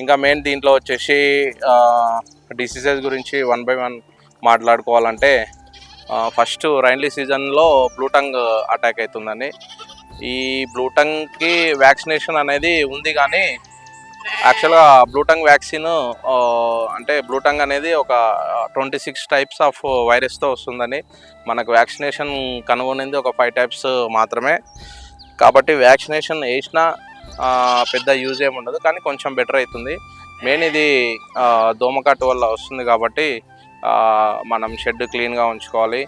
ఇంకా మెయిన్ దీంట్లో వచ్చేసి డిసీజెస్ గురించి వన్ బై వన్ మాట్లాడుకోవాలంటే ఫస్ట్ రైన్లీ సీజన్లో బ్లూటంగ్ అటాక్ అవుతుందని ఈ బ్లూటంగ్కి వ్యాక్సినేషన్ అనేది ఉంది కానీ యాక్చువల్గా బ్లూటంగ్ వ్యాక్సిన్ అంటే బ్లూటంగ్ అనేది ఒక ట్వంటీ సిక్స్ టైప్స్ ఆఫ్ వైరస్తో వస్తుందని మనకు వ్యాక్సినేషన్ కనుగొనింది ఒక ఫైవ్ టైప్స్ మాత్రమే. కాబట్టి వ్యాక్సినేషన్ వేసినా పెద్ద యూజ్ ఏమి ఉండదు. కానీ కొంచెం బెటర్ అవుతుంది మెయిన్ ఇది దోమకాటు వల్ల వస్తుంది కాబట్టి మనం షెడ్ క్లీన్గా ఉంచుకోవాలి.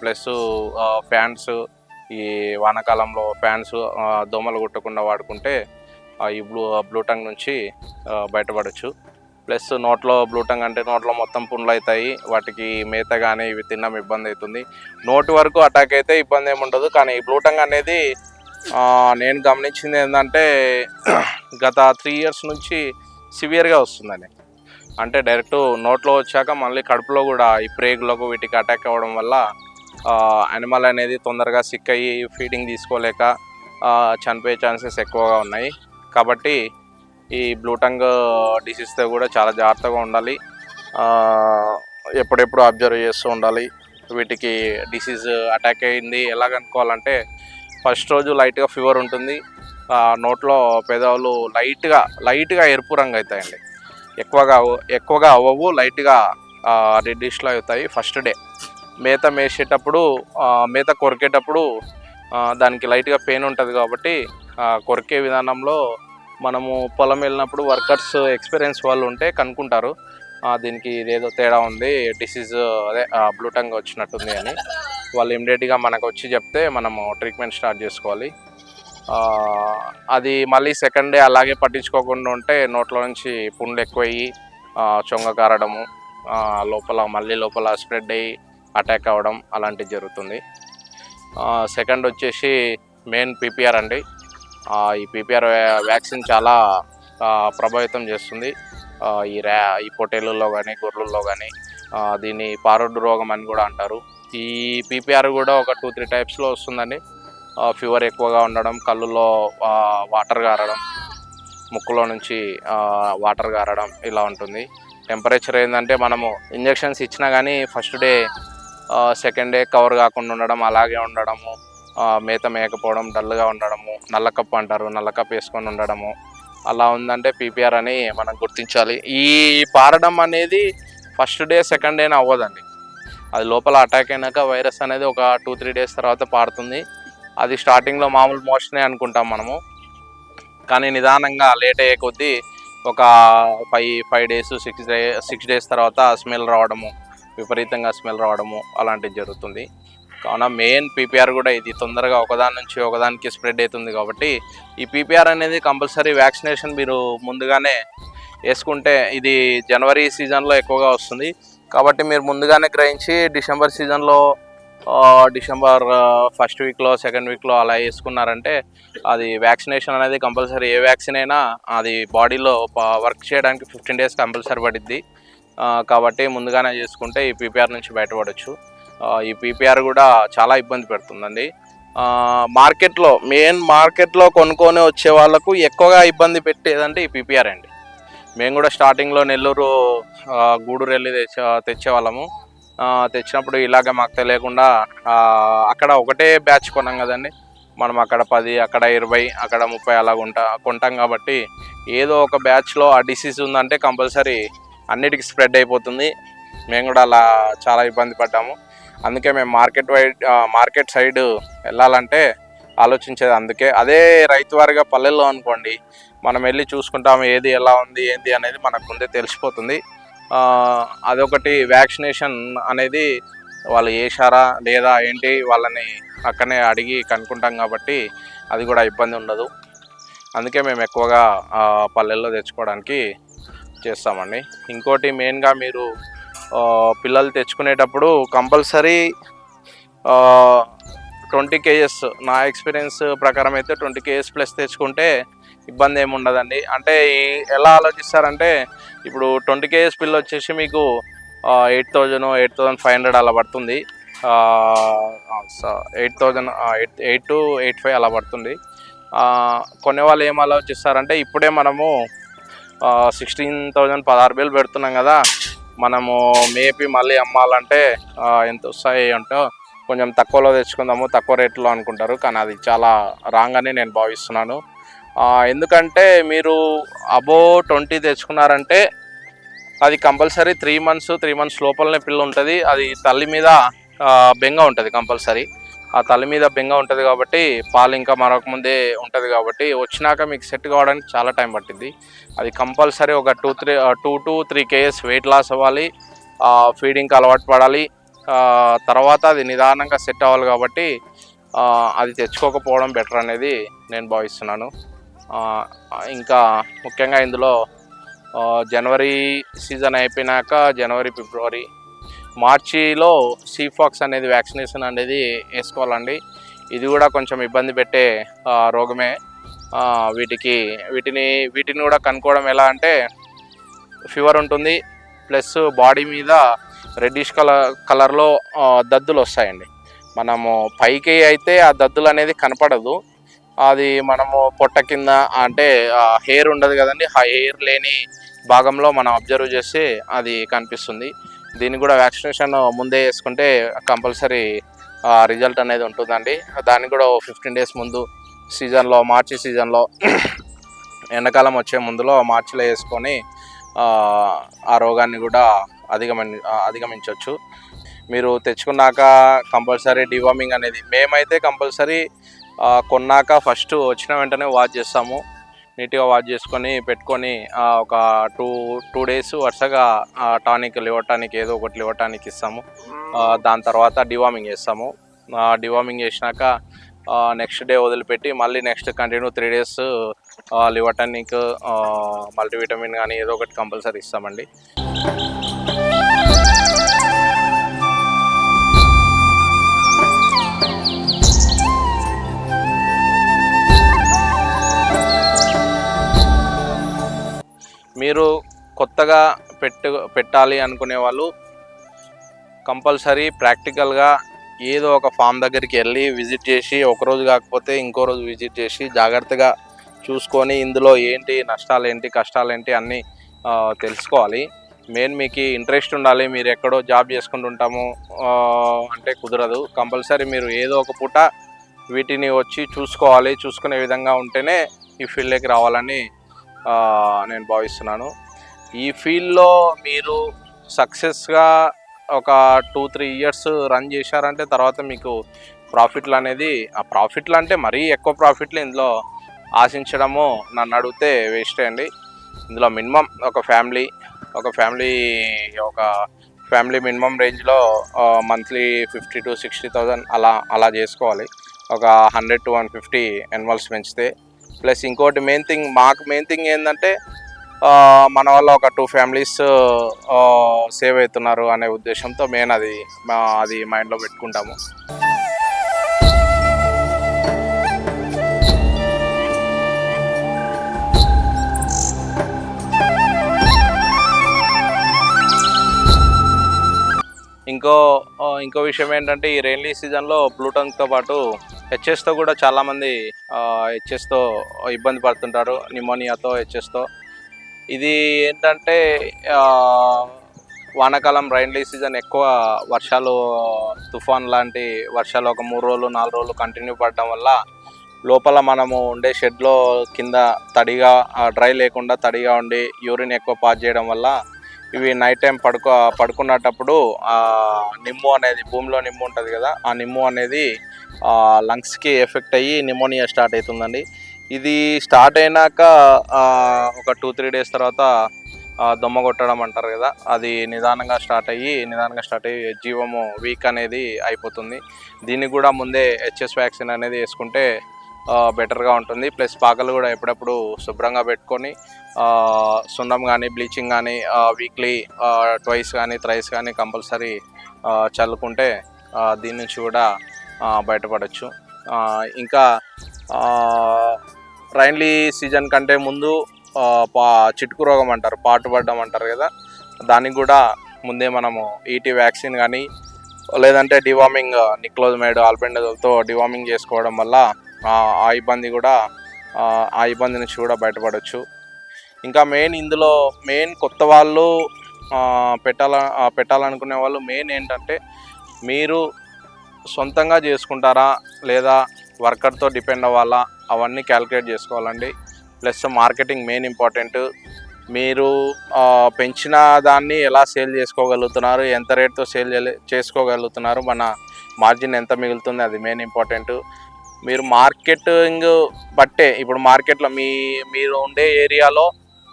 ప్లస్ ఫ్యాన్స్ ఈ వానాకాలంలో ఫ్యాన్స్ దోమలు కుట్టకుండా వాడుకుంటే ఈ బ్లూ బ్లూటంగ్ నుంచి బయటపడచ్చు. బయటపడవచ్చు ప్లస్ నోట్లో బ్లూటంగ్ అంటే నోట్లో మొత్తం పుండ్లు అవుతాయి. వాటికి మేత కానీ ఇవి తినడం ఇబ్బంది అవుతుంది. నోటి వరకు అటాక్ అయితే ఇబ్బంది ఏమి ఉండదు. కానీ ఈ బ్లూటంగ్ అనేది నేను గమనించింది ఏంటంటే గత త్రీ ఇయర్స్ నుంచి సివియర్గా వస్తుందని అంటే డైరెక్ట్ నోట్లో వచ్చాక మళ్ళీ కడుపులో కూడా ఈ ప్రేగులకు వీటికి అటాక్ అవ్వడం వల్ల యానిమల్ అనేది తొందరగా సిక్ అయ్యి ఫీడింగ్ తీసుకోలేక చనిపోయే ఛాన్సెస్ ఎక్కువగా ఉన్నాయి. కాబట్టి ఈ బ్లూటంగ్ డిసీజ్తో కూడా చాలా జాగ్రత్తగా ఉండాలి. ఎప్పుడెప్పుడు అబ్జర్వ్ చేస్తూ ఉండాలి. వీటికి డిసీజ్ అటాక్ అయింది ఎలా కనుక్కోవాలంటే ఫస్ట్ రోజు లైట్గా ఫీవర్ ఉంటుంది. నోట్లో పెదవులు లైట్గా లైట్గా ఎరుపు రంగు అవుతాయండి. ఎక్కువగా ఎక్కువగా అవ్వవు లైట్గా రెడ్డిష్లో అవుతాయి ఫస్ట్ డే. మేత మేసేటప్పుడు మేత కొరికేటప్పుడు దానికి లైట్గా పెయిన్ ఉంటుంది కాబట్టి కొరికే విధానంలో మనము పొలం వెళ్ళినప్పుడు వర్కర్స్ ఎక్స్పీరియన్స్ వాళ్ళు ఉంటే కనుక్కుంటారు. దీనికి ఇదేదో తేడా ఉంది డిసీజ్ అదే బ్లూటంగ్ వచ్చినట్టుంది అని. వాళ్ళు ఇమ్మీడియట్గా మనకు వచ్చి చెప్తే మనము ట్రీట్మెంట్ స్టార్ట్ చేసుకోవాలి. అది మళ్ళీ సెకండ్ డే అలాగే పట్టించుకోకుండా ఉంటే నోట్లో నుంచి పుండ్లు ఎక్కువయ్యి చొంగ కారడము లోపల మళ్ళీ లోపల స్ప్రెడ్ అయ్యి అటాక్ అవ్వడం అలాంటివి జరుగుతుంది. సెకండ్ వచ్చేసి మెయిన్ పీపీఆర్ అండి. ఈ పీపీఆర్ వ్యాక్సిన్ చాలా ప్రభావితం చేస్తుంది. ఈ ర్యా ఈ పొట్టేళ్ళలో కానీ గొర్రెల్లో కానీ దీన్ని పారుడు రోగం అని కూడా అంటారు. ఈ పీపీఆర్ కూడా ఒక టూ త్రీ టైప్స్లో వస్తుందండి. ఫీవర్ ఎక్కువగా ఉండడం కళ్ళులో వాటర్ గారడం ముక్కులో నుంచి వాటర్ గారడం ఇలా ఉంటుంది. టెంపరేచర్ ఏంటంటే మనము ఇంజెక్షన్స్ ఇచ్చినా కానీ first day second day cover కాకుండా ఉండడం అలాగే ఉండడము మేత మేయకపోవడం డల్గా ఉండడము నల్లకప్పు అంటారు నల్లకప్పు వేసుకొని ఉండడము అలా ఉందంటే పీపీఆర్ అని మనం గుర్తించాలి. ఈ పారడం అనేది ఫస్ట్ డే సెకండ్ డేనే అవ్వదండి. అది లోపల అటాక్ అయినాక వైరస్ అనేది ఒక టూ త్రీ డేస్ తర్వాత పారుతుంది. అది స్టార్టింగ్లో మామూలు మోషనే అనుకుంటాం మనము. కానీ నిదానంగా లేట్ అయ్యే కొద్దీ ఒక five five days six day six days తర్వాత స్మెల్ రావడము విపరీతంగా స్మెల్ రావడము అలాంటివి జరుగుతుంది. కావున మెయిన్ పీపీఆర్ కూడా ఇది. తొందరగా ఒకదాని నుంచి ఒకదానికి స్ప్రెడ్ అవుతుంది కాబట్టి ఈ పీపీఆర్ అనేది కంపల్సరీ వ్యాక్సినేషన్ మీరు ముందుగానే వేసుకుంటే ఇది జనవరి సీజన్లో ఎక్కువగా వస్తుంది. కాబట్టి మీరు ముందుగానే గ్రహించి డిసెంబర్ సీజన్లో డిసెంబర్ ఫస్ట్ వీక్లో సెకండ్ వీక్లో అలా వేసుకున్నారంటే అది వ్యాక్సినేషన్ అనేది కంపల్సరీ. ఏ వ్యాక్సిన్ అయినా అది బాడీలో వర్క్ చేయడానికి ఫిఫ్టీన్ డేస్ కంపల్సరీ పడిద్ది. కాబట్టి ముందుగానే చేసుకుంటే ఈ పీపీఆర్ నుంచి బయటపడవచ్చు ఈ పీపీఆర్ కూడా చాలా ఇబ్బంది పెడుతుందండి. మార్కెట్లో మెయిన్ మార్కెట్లో కొనుక్కొని వచ్చే వాళ్ళకు ఎక్కువగా ఇబ్బంది పెట్టేదంటే ఈ పీపీఆర్ అండి. మేము కూడా స్టార్టింగ్లో నెల్లూరు గూడూరు వెళ్ళి తెచ్చే తెచ్చేవాళ్ళము. తెచ్చినప్పుడు ఇలాగ మాకు తెలియకుండా అక్కడ ఒకటే బ్యాచ్ కొన్నాం కదండి. మనం అక్కడ పది అక్కడ ఇరవై అక్కడ ముప్పై అలా కొంటా కొంటాం కాబట్టి ఏదో ఒక బ్యాచ్లో ఆ డిసీజ్ ఉందంటే కంపల్సరీ అన్నిటికీ స్ప్రెడ్ అయిపోతుంది. మేము కూడా అలా చాలా ఇబ్బంది పడ్డాము. అందుకే మేము మార్కెట్ వైడ్ మార్కెట్ సైడ్ వెళ్ళాలంటే ఆలోచించేది అందుకే. అదే రైతు వారిగా పల్లెల్లో అనుకోండి మనం వెళ్ళి చూసుకుంటాము ఏది ఎలా ఉంది ఏంది అనేది మనకు ముందే తెలిసిపోతుంది. అదొకటి వ్యాక్సినేషన్ అనేది వాళ్ళు వేశారా లేదా ఏంటి వాళ్ళని అక్కడనే అడిగి కనుక్కుంటాం కాబట్టి అది కూడా ఇబ్బంది ఉండదు. అందుకే మేము ఎక్కువగా పల్లెల్లో తెచ్చుకోవడానికి చేస్తామండి. ఇంకోటి మెయిన్గా మీరు పిల్లలు తెచ్చుకునేటప్పుడు కంపల్సరీ ట్వంటీ కేజెస్ నా ఎక్స్పీరియన్స్ ప్రకారం అయితే ట్వంటీ కేజెస్ ప్లస్ తెచ్చుకుంటే ఇబ్బంది ఏమి ఉండదండి. అంటే ఎలా ఆలోచిస్తారంటే ఇప్పుడు ట్వంటీ కేఎస్ పిల్ల వచ్చేసి మీకు eight thousand eight thousand five hundred అలా పడుతుంది. Eight thousand eight eight to eight five అలా పడుతుంది. కొన్ని వాళ్ళు ఏం ఆలోచిస్తారంటే ఇప్పుడే మనము సిక్స్టీన్ థౌజండ్ పదహారు వేలు పెడుతున్నాం కదా మనము మేపి మళ్ళీ అమ్మాలంటే ఎంత వస్తాయి అంటే కొంచెం తక్కువలో తెచ్చుకుందాము తక్కువ రేట్లో అనుకుంటారు. కానీ అది చాలా రాంగ్ అని నేను భావిస్తున్నాను. ఎందుకంటే మీరు అబో ట్వంటీ తెచ్చుకున్నారంటే అది compulsory three months three months లోపలనే పిల్ల ఉంటుంది. అది తల్లి మీద బెంగ ఉంటుంది కంపల్సరీ. ఆ తల్లి మీద బెంగ ఉంటుంది కాబట్టి పాలు ఇంకా మరొక ముందే ఉంటుంది కాబట్టి వచ్చినాక మీకు సెట్ కావడానికి చాలా టైం పట్టింది అది కంపల్సరీ ఒక two three two to three kgs weight loss అవ్వాలి. ఫీడింగ్కి అలవాటు పడాలి. తర్వాత అది నిదానంగా సెట్ అవ్వాలి కాబట్టి అది తెచ్చుకోకపోవడం బెటర్ అనేది నేను భావిస్తున్నాను. ఇంకా ముఖ్యంగా ఇందులో జనవరి సీజన్ అయిపోయినాక జనవరి ఫిబ్రవరి మార్చిలో సీఫాక్స్ అనేది వ్యాక్సినేషన్ అనేది వేసుకోవాలండి. ఇది కూడా కొంచెం ఇబ్బంది పెట్టే రోగమే. వీటికి వీటిని వీటిని కూడా కనుక్కోవడం ఎలా అంటే ఫీవర్ ఉంటుంది ప్లస్ బాడీ మీద రెడ్డిష్ కలర్ కలర్లో దద్దులు వస్తాయండి. మనము పైకి అయితే ఆ దద్దులు అనేది కనపడదు. అది మనము పొట్ట కింద అంటే హెయిర్ ఉండదు కదండి. ఆ హెయిర్ లేని భాగంలో మనం అబ్జర్వ్ చేస్తే అది కనిపిస్తుంది. దీన్ని కూడా వ్యాక్సినేషన్ ముందే వేసుకుంటే కంపల్సరీ రిజల్ట్ అనేది ఉంటుందండి. దాన్ని కూడా ఫిఫ్టీన్ డేస్ ముందు సీజన్లో మార్చి సీజన్లో ఎండాకాలం వచ్చే ముందులో మార్చిలో వేసుకొని ఆ, ఆ రోగాన్ని కూడా అధిగమని అధిగమించవచ్చు. మీరు తెచ్చుకున్నాక కంపల్సరీ డివార్మింగ్ అనేది మేమైతే కంపల్సరీ కొన్నాక ఫస్ట్ వచ్చిన వెంటనే వాచ్ చేస్తాము. నీట్గా వాచ్ చేసుకొని పెట్టుకొని ఒక టూ టూ డేస్ వరుసగా టానిక్ లివర్ టానిక్ ఏదో ఒకటి లివర్ టానిక్ ఇస్తాము. దాని తర్వాత డివార్మింగ్ చేస్తాము. డివార్మింగ్ చేసినాక నెక్స్ట్ డే వదిలిపెట్టి మళ్ళీ next continue three days liver tonic multivitamin కానీ ఏదో ఒకటి కంపల్సరీ ఇస్తామండి. మీరు కొత్తగా పెట్టు పెట్టాలి అనుకునే వాళ్ళు కంపల్సరీ ప్రాక్టికల్గా ఏదో ఒక ఫామ్ దగ్గరికి వెళ్ళి విజిట్ చేసి ఒక రోజు కాకపోతే ఇంకో రోజు విజిట్ చేసి జాగ్రత్తగా చూసుకొని ఇందులో ఏంటి నష్టాలు ఏంటి కష్టాలు ఏంటి అన్నీ తెలుసుకోవాలి. మెయిన్ మీకు ఇంట్రెస్ట్ ఉండాలి మీరు ఎక్కడో జాబ్ చేసుకుంటుంటాము అంటే కుదరదు. కంపల్సరీ మీరు ఏదో ఒక పూట వీటిని వచ్చి చూసుకోవాలి చూసుకునే విధంగా ఉంటేనే ఈ ఫీల్డ్లోకి రావాలని నేను భావిస్తున్నాను. ఈ ఫీల్డ్లో మీరు సక్సెస్గా ఒక టూ త్రీ ఇయర్స్ రన్ చేశారంటే తర్వాత మీకు ప్రాఫిట్లు అనేది ఆ ప్రాఫిట్లు అంటే మరీ ఎక్కువ ప్రాఫిట్లు ఇందులో ఆశించడము నన్ను అడిగితే వేస్ట్ అండి. ఇందులో మినిమం ఒక ఫ్యామిలీ ఒక ఫ్యామిలీ ఒక ఫ్యామిలీ మినిమం రేంజ్లో monthly fifty to sixty thousand అలా అలా చేసుకోవాలి. ఒక హండ్రెడ్ టు వన్ ఫిఫ్టీ ఎన్వల్స్ పెంచితే ప్లస్ ఇంకోటి మెయిన్ థింగ్ మాకు మెయిన్ థింగ్ ఏంటంటే మన వల్ల ఒక టూ ఫ్యామిలీస్ సేవ్ అవుతున్నారు అనే ఉద్దేశంతో మెయిన్ అది మా- అది మైండ్లో పెట్టుకుంటాము. ఇంకో ఇంకో విషయం ఏంటంటే ఈ రైన్లీ సీజన్లో ప్లూటన్తో పాటు హెచ్ఎస్తో కూడా చాలామంది హెచ్ఎస్తో ఇబ్బంది పడుతుంటారు. నిమోనియాతో హెచ్ఎస్తో ఇది ఏంటంటే వానాకాలం రైన్లీ సీజన్ ఎక్కువ వర్షాలు తుఫాన్ లాంటి వర్షాలు ఒక మూడు రోజులు నాలుగు రోజులు కంటిన్యూ పడడం వల్ల లోపల మనము ఉండే షెడ్లో కింద తడిగా డ్రై లేకుండా తడిగా ఉండి యూరిన్ ఎక్కువ పాస్ చేయడం వల్ల ఇవి నైట్ టైం పడుకో పడుకున్నటప్పుడు ఆ నిమ్ము అనేది భూమిలో నిమ్ము ఉంటుంది కదా ఆ నిమ్ము అనేది లంగ్స్కి ఎఫెక్ట్ అయ్యి నిమోనియా స్టార్ట్ అవుతుందండి. ఇది స్టార్ట్ అయినాక ఒక టూ త్రీ డేస్ తర్వాత దొమ్మ కొట్టడం అంటారు కదా అది నిదానంగా స్టార్ట్ అయ్యి నిదానంగా స్టార్ట్ అయ్యి జీవము వీక్ అనేది అయిపోతుంది. దీనికి కూడా ముందే హెచ్ఎస్ వ్యాక్సిన్ అనేది వేసుకుంటే బెటర్గా ఉంటుంది. ప్లస్ పాకలు కూడా ఎప్పుడప్పుడు శుభ్రంగా పెట్టుకొని సున్నం కానీ బ్లీచింగ్ కానీ వీక్లీ ట్వైస్ కానీ థ్రైస్ కానీ కంపల్సరీ చల్లుకుంటే దీని నుంచి కూడా బయటపడవచ్చు ఇంకా రైన్లీ సీజన్ కంటే ముందు పా చిటుకు రోగం అంటారు పాటుపడ్డం అంటారు కదా దానికి కూడా ముందే మనము ఈటీ వ్యాక్సిన్ కానీ లేదంటే డివార్మింగ్ నిక్లోజ్మైడ్ ఆల్బెండజోల్తో డివార్మింగ్ చేసుకోవడం వల్ల ఆ, ఇబ్బంది కూడా ఆ, ఇబ్బంది నుంచి కూడా బయటపడవచ్చు ఇంకా మెయిన్ ఇందులో మెయిన్ కొత్త వాళ్ళు పెట్టాల పెట్టాలనుకునే వాళ్ళు మెయిన్ ఏంటంటే మీరు సొంతంగా చేసుకుంటారా? లేదా వర్కర్తో డిపెండ్ అవ్వాలా? అవన్నీ క్యాలిక్యులేట్ చేసుకోవాలండి. Plus marketing main important. మీరు పెంచిన దాన్ని ఎలా సేల్ చేసుకోగలుగుతున్నారు? ఎంత రేట్తో సేల్ చేసుకోగలుగుతున్నారు? మన మార్జిన్ ఎంత మిగులుతుంది? అది మెయిన్ ఇంపార్టెంట్. మీరు మార్కెటింగ్ బట్టే ఇప్పుడు మార్కెట్లో మీ మీరు ఉండే ఏరియాలో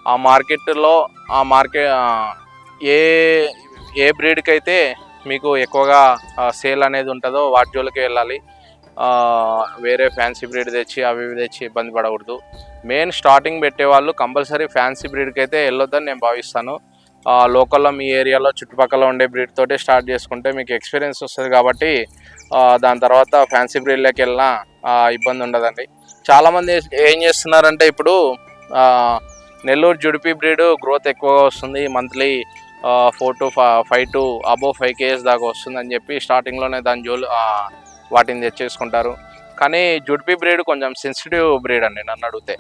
ఆ మార్కెట్లో ఆ మార్కెట్ ఏ ఏ బ్రీడ్కి అయితే మీకు ఎక్కువగా సేల్ అనేది ఉంటుందో వాటి జోలికి వెళ్ళాలి. వేరే ఫ్యాన్సీ బ్రీడ్ తెచ్చి అవి ఇవి తెచ్చి ఇబ్బంది పడకూడదు. మెయిన్ స్టార్టింగ్ పెట్టేవాళ్ళు కంపల్సరీ ఫ్యాన్సీ బ్రీడ్కి అయితే వెళ్ళొద్దని నేను భావిస్తాను. లోకల్లో మీ ఏరియాలో చుట్టుపక్కల ఉండే బ్రీడ్ తోటే స్టార్ట్ చేసుకుంటే మీకు ఎక్స్పీరియన్స్ వస్తుంది కాబట్టి దాని తర్వాత ఫ్యాన్సీ బ్రీడ్లోకి వెళ్ళినా ఇబ్బంది ఉండదండి. చాలామంది ఏం చేస్తున్నారంటే ఇప్పుడు నెల్లూరు జుడిపి బ్రీడ్ గ్రోత్ ఎక్కువగా వస్తుంది. Monthly four to five to above five KGs దాకా వస్తుందని చెప్పి స్టార్టింగ్లోనే దాని జోలు వాటిని తెచ్చేసుకుంటారు. కానీ జుడిపి బ్రీడ్ కొంచెం సెన్సిటివ్ బ్రీడ్ అండి నన్ను అడిగితే.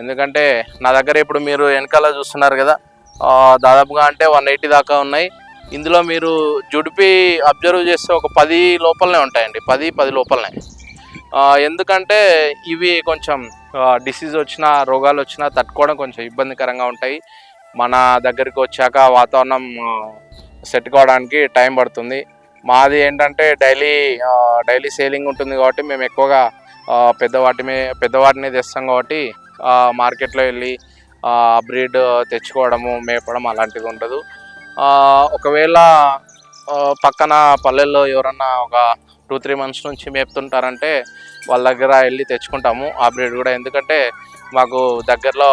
ఎందుకంటే నా దగ్గర ఇప్పుడు మీరు వెనకాల చూస్తున్నారు కదా దాదాపుగా అంటే వన్ ఎయిటీ దాకా ఉన్నాయి. ఇందులో మీరు జుడిపి అబ్జర్వ్ చేస్తే ఒక పది లోపలనే ఉంటాయండి. పది పది లోపలనే. ఎందుకంటే ఇవి కొంచెం డిసీజ్ వచ్చినా రోగాలు వచ్చినా తట్టుకోవడం కొంచెం ఇబ్బందికరంగా ఉంటాయి. మన దగ్గరికి వచ్చాక వాతావరణం సెట్ కావడానికి టైం పడుతుంది. మాది ఏంటంటే డైలీ డైలీ సేలింగ్ ఉంటుంది కాబట్టి మేము ఎక్కువగా ఆ, పెద్దవాటి మీ పెద్దవాటిని తెస్తాం కాబట్టి మార్కెట్లో వెళ్ళి బ్రీడ్ తెచ్చుకోవడము మేపడం అలాంటిది ఉండదు. ఒకవేళ పక్కన పల్లెల్లో ఎవరన్నా ఒక టూ త్రీ మంత్స్ నుంచి మేపుతుంటారంటే వాళ్ళ దగ్గర వెళ్ళి తెచ్చుకుంటాము ఆ బ్రీడ్ కూడా. ఎందుకంటే మాకు దగ్గరలో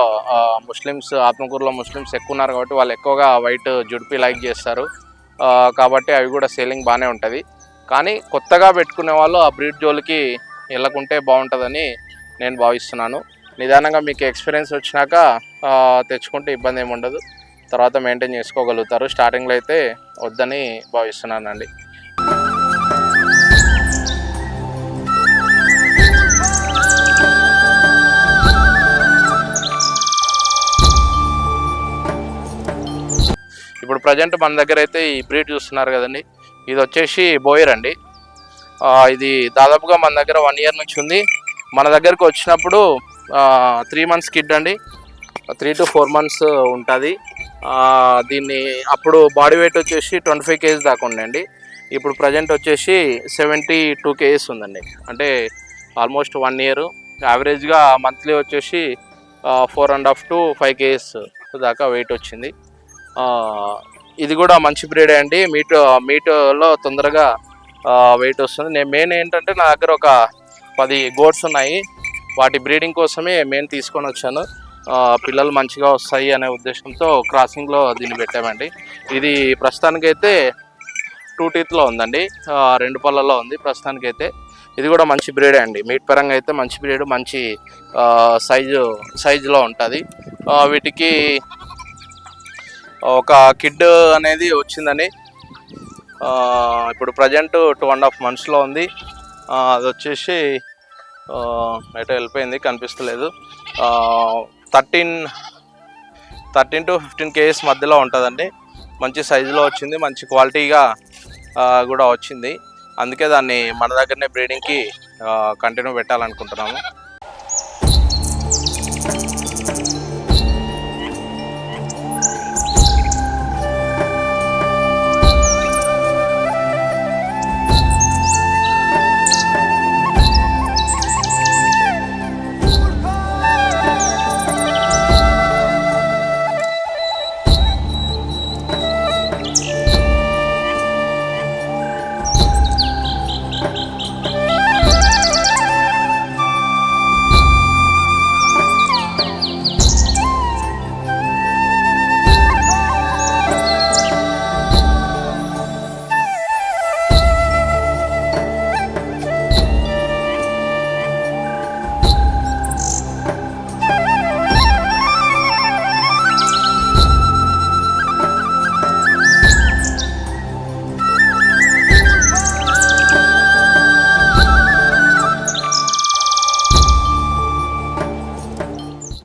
ముస్లిమ్స్ ఆత్మకూరులో ముస్లిమ్స్ ఎక్కువ ఉన్నారు కాబట్టి వాళ్ళు ఎక్కువగా వైట్ జుడిపి లైక్ చేస్తారు. కాబట్టి అవి కూడా సేలింగ్ బాగానే ఉంటుంది. కానీ కొత్తగా పెట్టుకునే వాళ్ళు ఆ బ్రీడ్ జోలికి వెళ్ళకుంటే బాగుంటుందని నేను భావిస్తున్నాను. నిదానంగా మీకు ఎక్స్పీరియన్స్ వచ్చినాక తెచ్చుకుంటే ఇబ్బంది ఏమి ఉండదు. తర్వాత మెయింటైన్ చేసుకోగలుగుతారు. స్టార్టింగ్లో అయితే వద్దని భావిస్తున్నానండి. ఇప్పుడు ప్రజెంట్ మన దగ్గర అయితే ఈ బ్రీడ్ చూస్తున్నారు కదండి. ఇది వచ్చేసి బోయర్ అండి. ఇది దాదాపుగా మన దగ్గర వన్ ఇయర్ నుంచి ఉంది. మన దగ్గరకు వచ్చినప్పుడు త్రీ మంత్స్ కిడ్ అండి. త్రీ టు ఫోర్ మంత్స్ ఉంటుంది. దీన్ని అప్పుడు బాడీ వెయిట్ వచ్చేసి ట్వంటీ ఫైవ్ కేజీస్ దాకా ఉండండి ఇప్పుడు ప్రజెంట్ వచ్చేసి సెవెంటీ టూ కేజీస్ ఉందండి. అంటే ఆల్మోస్ట్ వన్ ఇయర్. యావరేజ్గా మంత్లీ వచ్చేసి four and half to five kgs దాకా వెయిట్ వచ్చింది. ఇది కూడా మంచి బ్రీడ్ అండి. మీట్ మీట్లో తొందరగా వెయిట్ వస్తుంది. నేను మెయిన్ ఏంటంటే నా దగ్గర ఒక పది గోడ్స్ ఉన్నాయి. వాటి బ్రీడింగ్ కోసమే మెయిన్ తీసుకొని వచ్చాను. పిల్లలు మంచిగా వస్తాయి అనే ఉద్దేశంతో క్రాసింగ్లో దీన్ని పెట్టామండి. ఇది ప్రస్తుతానికైతే టూ టీత్లో ఉందండి. రెండు పళ్ళలో ఉంది ప్రస్తుతానికైతే. ఇది కూడా మంచి బ్రీడే అండి. మీట్ పరంగా అయితే మంచి బ్రీడ్ మంచి సైజు సైజులో ఉంటుంది. వీటికి ఒక కిడ్ అనేది వచ్చిందని ఇప్పుడు ప్రజెంట్ టూ అండ్ హాఫ్ మంత్స్లో ఉంది. అది వచ్చేసి బయట ఎటో వెళ్ళిపోయింది కనిపిస్తలేదు. Thirteen thirteen to fifteen kgs మధ్యలో ఉంటుందండి. మంచి సైజులో వచ్చింది మంచి క్వాలిటీగా కూడా వచ్చింది. అందుకే దాన్ని మన దగ్గరనే బ్రీడింగ్కి కంటిన్యూ పెట్టాలనుకుంటున్నాము.